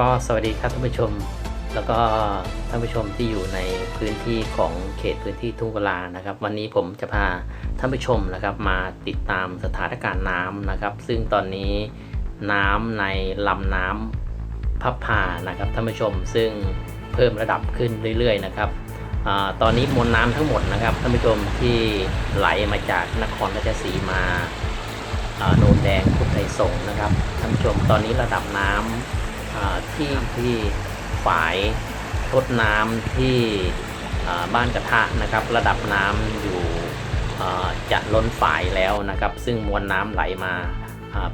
ก็สวัสดีครับท่านผู้ชม แล้วก็ท่านผู้ชมที่อยู่ในพื้นที่ของเขตพื้นที่ทุ่งกุลานะครับ วันนี้ผมจะพาท่านผู้ชมนะครับมาติดตามสถานการณ์น้ำนะครับ ซึ่งตอนนี้น้ำในลำน้ำพับพานะครับท่านผู้ชมซึ่งเพิ่มระดับขึ้นเรื่อยๆนะครับอตอนนี้มวลน้ำทั้งหมดนะครับท่านผู้ชมที่ไหลมาจากนครราชสีมาโนนแดงพุทธไทยสงนะครับท่านผู้ชมตอนนี้ระดับน้ำอ่า ที่ที่ฝายทดน้ำที่บ้านกระทะนะครับ ระดับน้ำอยู่จะล้นฝายแล้วนะครับ ซึ่งมวลน้ำไหลมา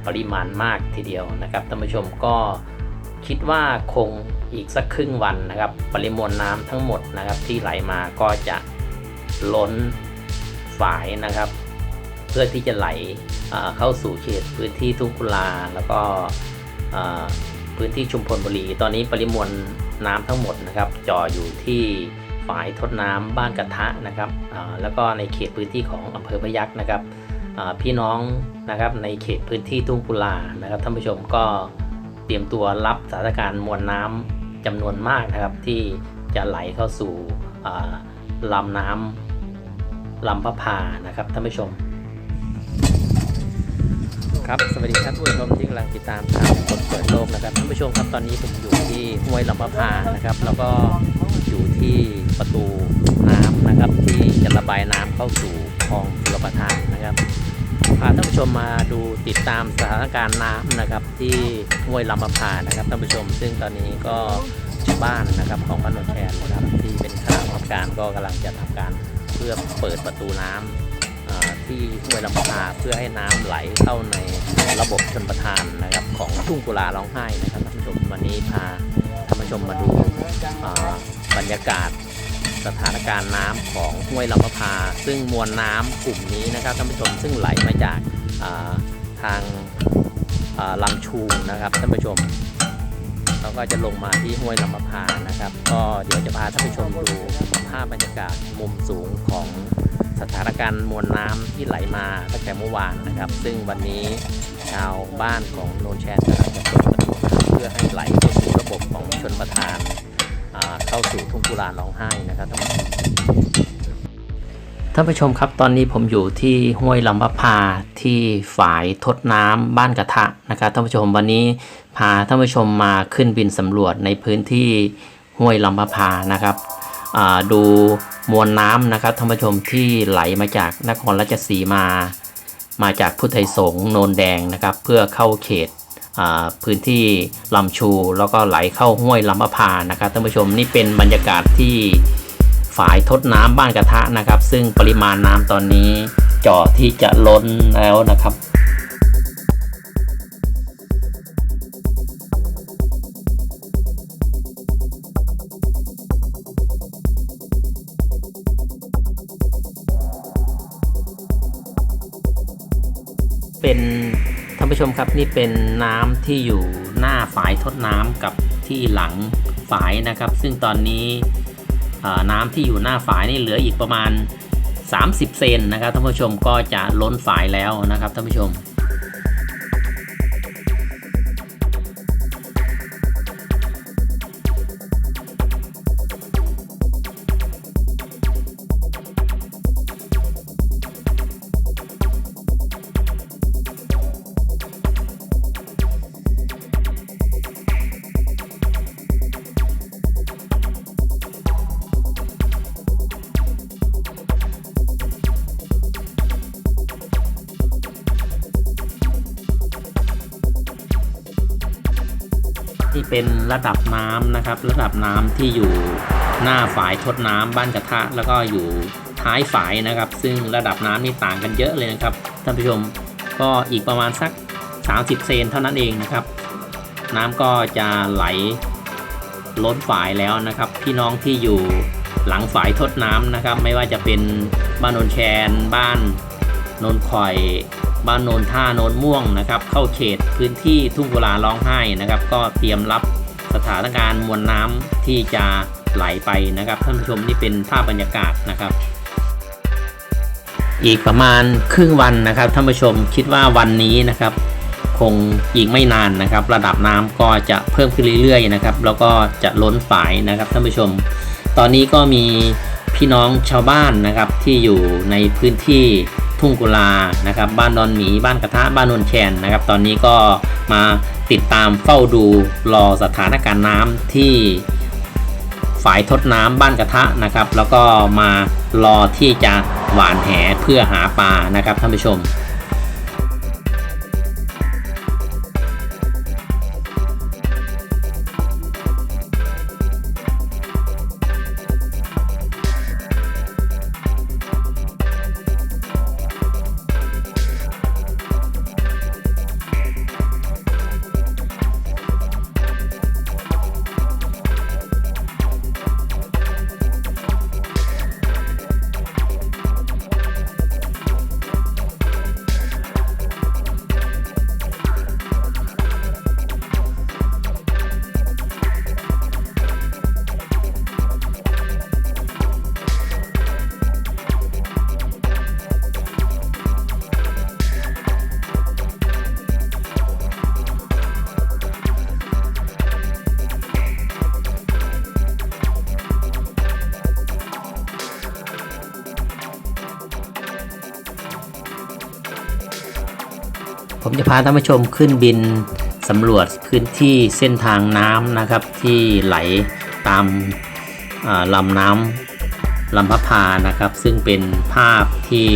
ปริมาณมากทีเดียวนะครับท่านผู้ชมก็คิดว่าคงอีกสักครึ่งวันนะครับ ปริมวลน้ำทั้งหมดนะครับที่ไหลมาก็จะล้นฝายนะครับ เพื่อที่จะไหลเข้าสู่เขตพื้นที่ทุ่งกุลาแล้วก็ พื้นที่ชุมพลบุรี ตอนนี้ปริมวลน้ำทั้งหมดนะครับจ่ออยู่ที่ฝายทดน้ำบ้านกระทะนะครับแล้วก็ในเขตพื้นที่ของอำเภอพยัคฆ์นะครับพี่น้องนะครับในเขตพื้นที่ทุ่งกุลานะครับท่านผู้ชมก็เตรียมตัวรับสถานการณ์มวลน้ำจำนวนมากนะครับที่จะไหลเข้าสู่อ่าลำน้ำลำพระพานะครับท่านผู้ชม ครับ สวัสดีครับผู้ชมที่กำลังติดตามข่าวกดเปิดโลกนะครับท่านผู้ชมครับตอนนี้ผมอยู่ที่ห้วยลำพะพานะครับ แล้วก็อยู่ที่ประตูน้ำนะครับ ที่จะระบายน้ำเข้าสู่คลองชลประทานนะครับพาท่านผู้ชมมาดูติดตามสถานการณ์น้ำนะครับ ที่ห้วยลำพะพานะครับท่านผู้ชม ซึ่งตอนนี้ก็ชาวบ้านนะครับของบ้านโนแคนนะครับที่เป็นข้าราชการก็กำลังจะทำการเพื่อเปิดประตูน้ำ ที่ห้วยลำพาเพื่อให้น้ำไหลเข้าในระบบชนประทานนะครับของทุ่งกุลาร้องไห้นะครับท่านผู้ชมวันนี้พาท่านผู้ชมมาดูบรรยากาศสถานการณ์น้ำของห้วยลำพาซึ่งมวลน้ำกลุ่มนี้นะครับท่านผู้ชมซึ่งไหลมาจากาทางาลำชูนะครับท่านผู้ชมแล้วก็จะลงมาที่ห้วยลำพานะครับ ก็เดี๋ยวจะพาท่านผู้ชมดูภาพบรรยากาศมุมสูงของ สถานการณ์มวลน้ำที่ไหลมาตั้งแต่เมื่อวานนะครับ ซึ่งวันนี้ชาวบ้านของโนนแชนกำลังจะเปิดประตูน้ำเพื่อให้ไหลเข้าสู่ระบบของชนประทานเข้าสู่ทุ่งกุลาร้องไห้นะครับท่านผู้ชมท่านผู้ชมครับตอนนี้ผมอยู่ที่ห้วยลำพะพาที่ฝายทดน้ำบ้านกระทะนะครับท่านผู้ชมวันนี้พาท่านผู้ชมมาขึ้นบินสำรวจในพื้นที่ห้วยลำพะพานะครับ ดูมวลน้ำนะครับท่านผู้ชมที่ไหลมาจากนครราชสีมา มาจากพุทธไทยสงโนนแดงนะครับ เพื่อเข้าเขตพื้นที่ลำชูแล้วก็ไหลเข้าห้วยลำพะพานะครับท่านผู้ชมนี่เป็นบรรยากาศที่ฝายทดน้ำบ้านกระทะนะครับ ซึ่งปริมาณน้ำตอนนี้เจาะที่จะล้นแล้วนะครับ นผู้ชมครับนี่เป็นน้ำที่อยู่หน้าฝายทดน้ำกับที่หลังฝายนะครับ ซึ่งตอนนี้น้ำที่อยู่หน้าฝายนี่เหลืออีกประมาณ 30 เซนนะครับท่านผู้ชมก็จะล้นฝายแล้วนะครับท่านผู้ชม ที่เป็นระดับน้ำนะครับ ระดับน้ำที่อยู่หน้าฝายทดน้ำบ้านกระทะ แล้วก็อยู่ท้ายฝายนะครับ ซึ่งระดับน้ำนี่ต่างกันเยอะเลยนะครับท่านผู้ชมก็อีกประมาณสัก 30 เซนเท่านั้นเองนะครับ น้ำก็จะไหลล้นฝายแล้วนะครับ พี่น้องที่อยู่หลังฝายทดน้ำนะครับ ไม่ว่าจะเป็นบ้านนนแชน บ้านนนคอย บ้านโนนท่าโนนม่วงนะครับ เข้าเขตพื้นที่ทุ่งกุลาร้องไห้นะครับ ก็เตรียมรับสถานการณ์มวลน้ำที่จะไหลไปนะครับท่านผู้ชมนี่เป็นภาพบรรยากาศนะครับ อีกประมาณครึ่งวันนะครับท่านผู้ชมคิดว่าวันนี้นะครับ คงอีกไม่นานนะครับ ระดับน้ำก็จะเพิ่มขึ้นเรื่อยๆนะครับ แล้วก็จะล้นฝายนะครับท่านผู้ชม ตอนนี้ก็มีพี่น้องชาวบ้านนะครับที่อยู่ในพื้นที่ ทุ่งกุลานะครับบ้านดอนหมีบ้านกระทะบ้านนนแคนนะครับตอนนี้ก็มาติดตามเฝ้าดูรอสถานการณ์น้ำที่ฝายทดน้ำบ้านกระทะนะครับ แล้วก็มารอที่จะหวานแหเพื่อหาปลานะครับท่านผู้ชม ผมจะพาท่านผู้ชมขึ้นบินสำรวจพื้นที่เส้นทางน้ำนะครับ ที่ไหลตามาลำน้ำลำพะพานะครับ ซึ่งเป็นภาพที่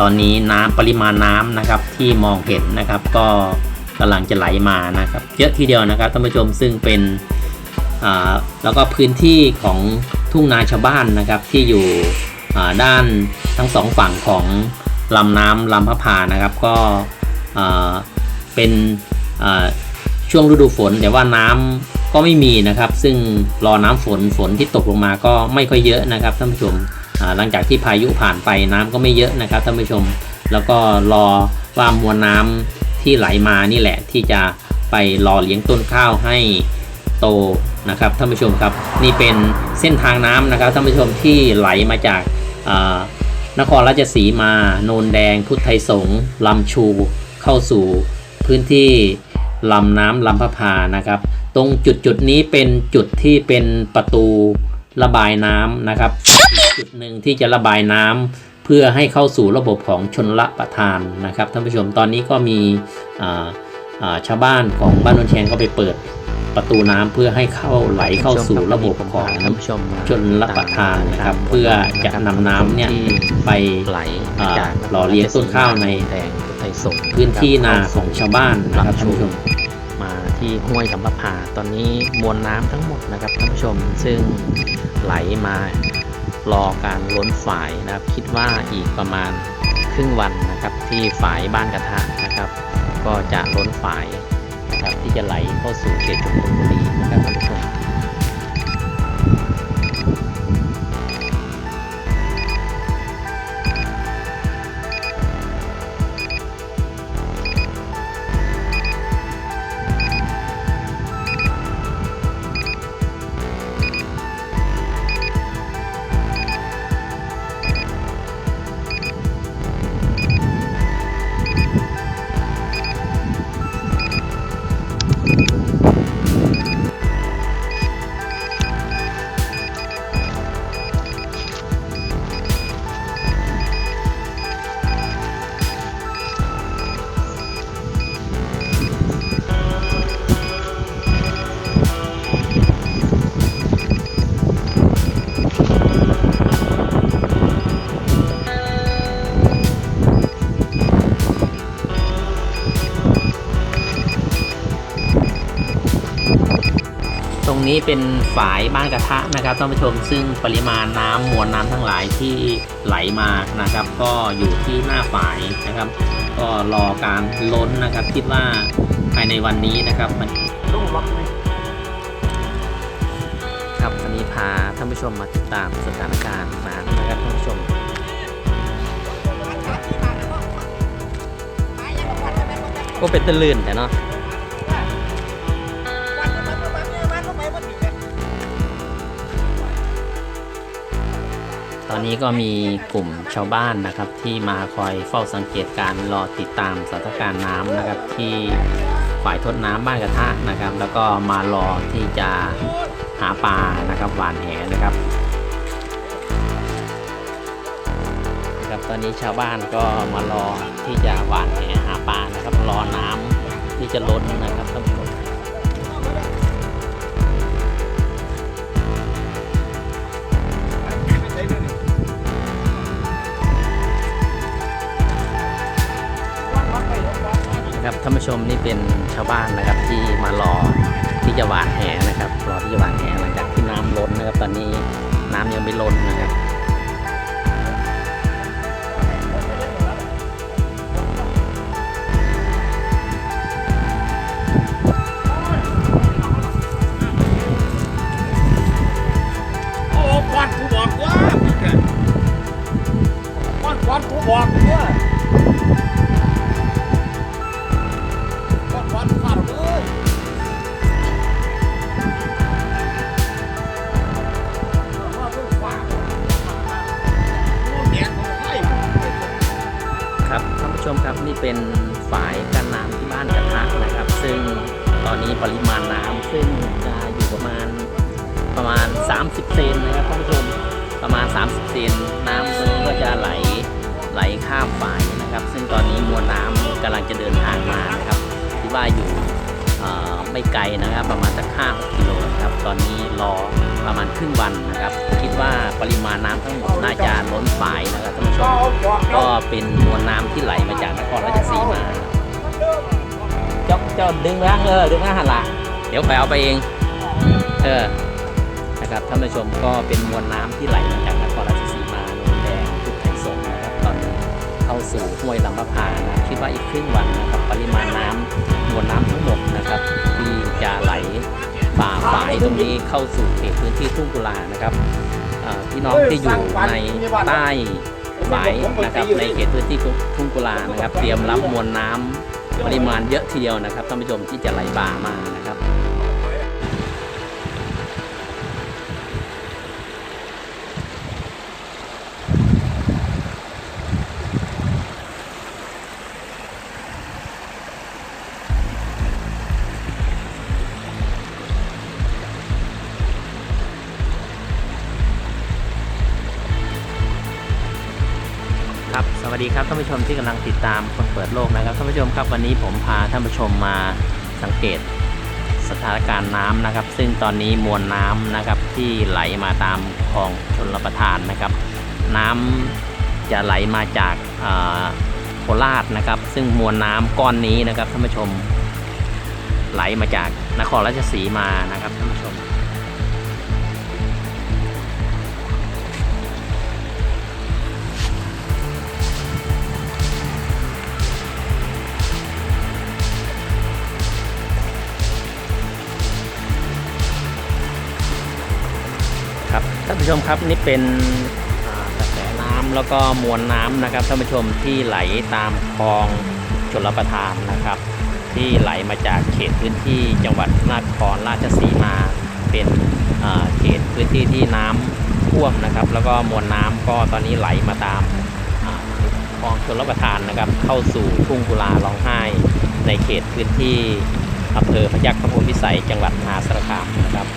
ตอนนี้น้ำปริมาณน้ำนะครับที่มองเห็นนะครับ ก็กำลังจะไหลมานะครับ เยอะทีเดียวนะครับท่านผู้ชมซึ่งเป็นแล้วก็พื้นที่ของทุ่งนาชาวบ้านนะครับที่อยู่ด้านทั้งสองฝั่งของลำน้ำลำพะพานะครับ ก็ เป็นช่วงฤดูฝน แต่ว่าน้ำก็ไม่มีนะครับ ซึ่งรอน้ำฝนฝนที่ตกลงมาก็ไม่ค่อยเยอะนะครับท่านผู้ชมหลังจากที่พายุผ่านไปน้ำก็ไม่เยอะนะครับท่านผู้ชม แล้วก็รอว่ามวลน้ำที่ไหลมานี่แหละ ที่จะไปรอเลี้ยงต้นข้าวให้โตนะครับท่านผู้ชมครับ นี่เป็นเส้นทางน้ำนะครับท่านผู้ชมที่ไหลมาจากนครราชสีมา โนนแดง พุทธไทยสงลำชู เข้าสู่พื้นที่ลำน้ำลำพะพานะครับ ตรงจุดจุดนี้เป็นจุดที่เป็นประตูระบายน้ำนะครับอีกจุดหนึ่งที่จะระบายน้ำเพื่อให้เข้าสู่ระบบของชนละประทานนะครับท่านผู้ชมตอนนี้ก็มีอ่าอ่าชาวบ้านของบ้านนนแชงก็ไปเปิดประตูน้ำเพื่อให้เข้าไหลเข้าสู่ระบบของท่านผู้ชมชนรับประทานนะครับ เพื่อจะนำน้ำเนี่ยไปไหลอ่าจากหล่อเลี้ยงต้นข้าวในแดงพุทธ ไทยสงฆ์พื้นที่นาของชาวบ้านนะครับท่านผู้ชมมาที่ห้วยลำปะพาตอนนี้มวลน้ำทั้งหมดนะครับท่านผู้ชมซึ่งไหลมารอการล้นฝายนะครับ คิดว่าอีกประมาณครึ่งวันนะครับที่ฝายบ้านกระทะนะครับ ก็จะล้นฝายนะครับที่จะไหลเข้าสู่เขตชลบุรีนะครับท่านผู้ชม นี้เป็นฝายบ้านกระทะนะครับท่านผู้ชมซึ่งปริมาณน้ำมวลน้ำทั้งหลายที่ไหลมานะครับ ก็อยู่ที่หน้าฝายนะครับ ก็รอการล้นนะครับ คิดว่าภายในวันนี้นะครับมันครับวันนี้พาท่านผู้ชมมาติดตามสถานการณ์น้ำนะครับท่านผู้ชมก็เป็นตะลื่นแต่เนาะ ตอนนี้ก็มีกลุ่มชาวบ้านนะครับ ที่มาคอยเฝ้าสังเกตการรอติดตามสถานการณ์น้ำนะครับ ที่ฝ่ายทดน้ำบ้านกระทะนะครับ แล้วก็มารอที่จะหาปลานะครับหวานแหนะครับครับตอนนี้ชาวบ้านก็มารอที่จะหวานแหหาปลานะครับ รอน้ำที่จะล้นนะครับท่านผู้ชม นะครับท่านผู้ชมนี่เป็นชาวบ้านนะครับที่มารอที่จะหวานแหนะครับรอที่จะหวานแหหลังจากที่น้ำล้นนะครับ ตอนนี้น้ำยังไม่ล้นนะครับ อนนี้ปริมาณน้ำซึ่งจะอยู่ประมาณประมาณ 30 เซนนะครับท่านผู้ชมประมาณ 30 เซนน้ำซึ่งก็จะไหลไหลข้ามฝายนะครับ ซึ่งตอนนี้มวลน้ำกำลังจะเดินทางมานะครับที่ว่าอยู่ไม่ไกลนะครับ ประมาณสัก5กิโลนะครับตอนนี้รอประมาณครึ่งวันนะครับ คิดว่าปริมาณน้ำทั้งหมดน่าจะล้นฝายนะครับท่านผู้ชมก็เป็นมวลน้ำที่ไหลมาจากนครราชสีมา เจ้าดึงร่างเออดึงร่างหันหละเดี๋ยวไปเอาไปเอง เออนะครับท่านผู้ชมก็เป็นมวลน้ำที่ไหลมาจากนครราชสีมาโนนแดงทุกไทยสงนะครับตอนนี้เข้าสู่ห้วยลำพะพานะคิดว่าอีกครึ่งวันนะครับปริมาณน้ำมวลน้ำทั้งหมดนะครับ ที่จะไหลฝ่าฝายตรงนี้เข้าสู่เขตพื้นที่ทุ่งกุลานะครับพี่น้องที่อยู่ในใต้ฝายนะครับในเขตพื้นที่ทุ่งกุลานะครับ เตรียมรับมวลน้ำปริมาณเยอะ เทียวนะครับท่านผู้ชมที่จะไหลบ่ามา ดีครับท่านผู้ชมที่กำลังติดตามคนเปิดโลกนะครับท่านผู้ชมครับวันนี้ผมพาท่านผู้ชมมาสังเกตสถานการณ์น้ำนะครับ ซึ่งตอนนี้มวลน้ำนะครับที่ไหลมาตามคลองชนรับประทานนะครับ น้ำจะไหลมาจากโคราชนะครับ ซึ่งมวลน้ำก้อนนี้นะครับท่านผู้ชม ไหลมาจากนครราชสีมานะครับท่านผู้ชม ท่านผู้ชมครับนี่เป็นกระแสน้ำแล้วก็มวลน้ำนะครับท่านผู้ชมที่ไหลตามคลองชลประทานนะครับ ที่ไหลมาจากเขตพื้นที่จังหวัดนครราชสีมา เป็นเขตพื้นที่ที่น้ำท่วมนะครับ แล้วก็มวลน้ำก็ตอนนี้ไหลมาตามคลองชลประทานนะครับ เข้าสู่ทุ่งกุลาร้องไห้ ในเขตพื้นที่อำเภอพยัคฆภูมิพิสัยจังหวัดมหาสารคามนะครับ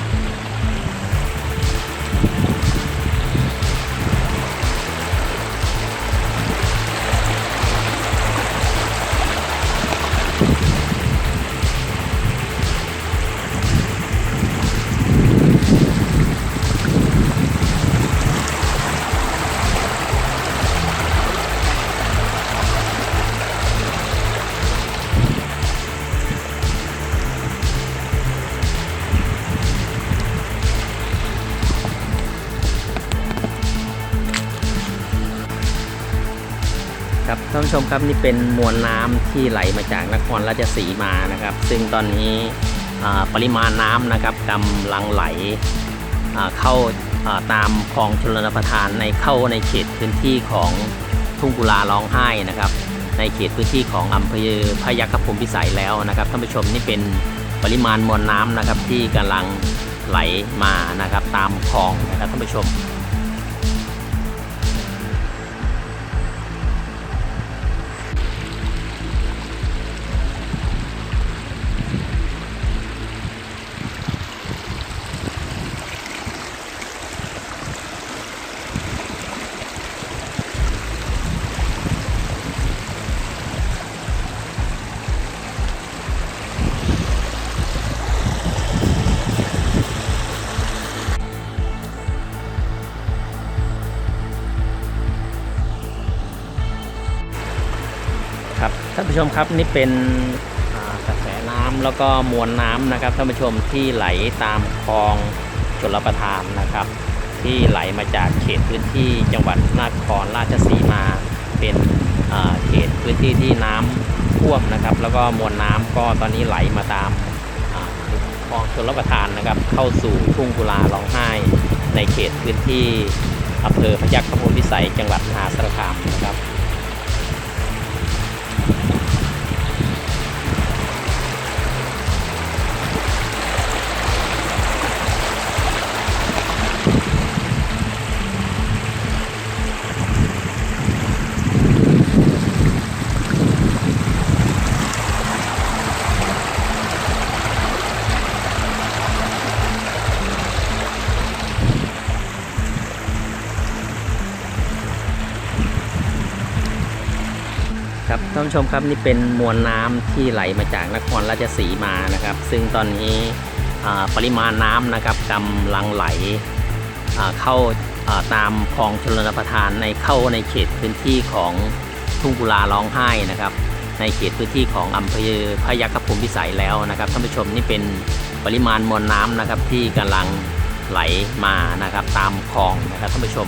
ผู้ชมครับนี่เป็นมวลน้ำที่ไหลมาจากนครราชสีมานะครับ ซึ่งตอนนี้ปริมาณน้ำนะครับกำลังไหลเข้าตามคลองชลประทานในเข้าในเขตพื้นที่ของทุ่งกุลาร้องไห้นะครับ ในเขตพื้นที่ของอำเภอพยัคฆภูมิพิสัยแล้วนะครับท่านผู้ชมนี่เป็นปริมาณมวลน้ำนะครับที่กำลังไหลมานะครับตามคลองนะครับท่านผู้ชม ผู้ชมครับนี่เป็นกระแสน้ำแล้วก็มวลน้ำนะครับท่านผู้ชมที่ไหลตามคลองชลประทานนะครับ ที่ไหลมาจากเขตพื้นที่จังหวัดนครราชสีมา เป็นเขตพื้นที่ที่น้ำท่วมนะครับ แล้วก็มวลน้ำก็ตอนนี้ไหลมาตามคลองชลประทานนะครับ เข้าสู่ทุ่งกุลาร้องไห้ในเขตพื้นที่อำเภอพยัคฆภูมิพิสัยจังหวัดมหาสารคามนะครับานผู้ชมครับนี่เป็นมวลน้ำที่ไหลมาจากนครราชสีมานะครับ ซึ่งตอนนี้ปริมาณน้ำนะครับกำลังไหลเข้าอ่าตามคลองชลประทานในเข้าในเขตพื้นที่ของทุ่งกุลาร้องไห้นะครับ ในเขตพื้นที่ของอำเภอพยัคฆภูมิพิสัยแล้วนะครับท่านผู้ชมนี่เป็นปริมาณมวลน้ำนะครับที่กำลังไหลมานะครับตามคลองนะครับท่านผู้ชม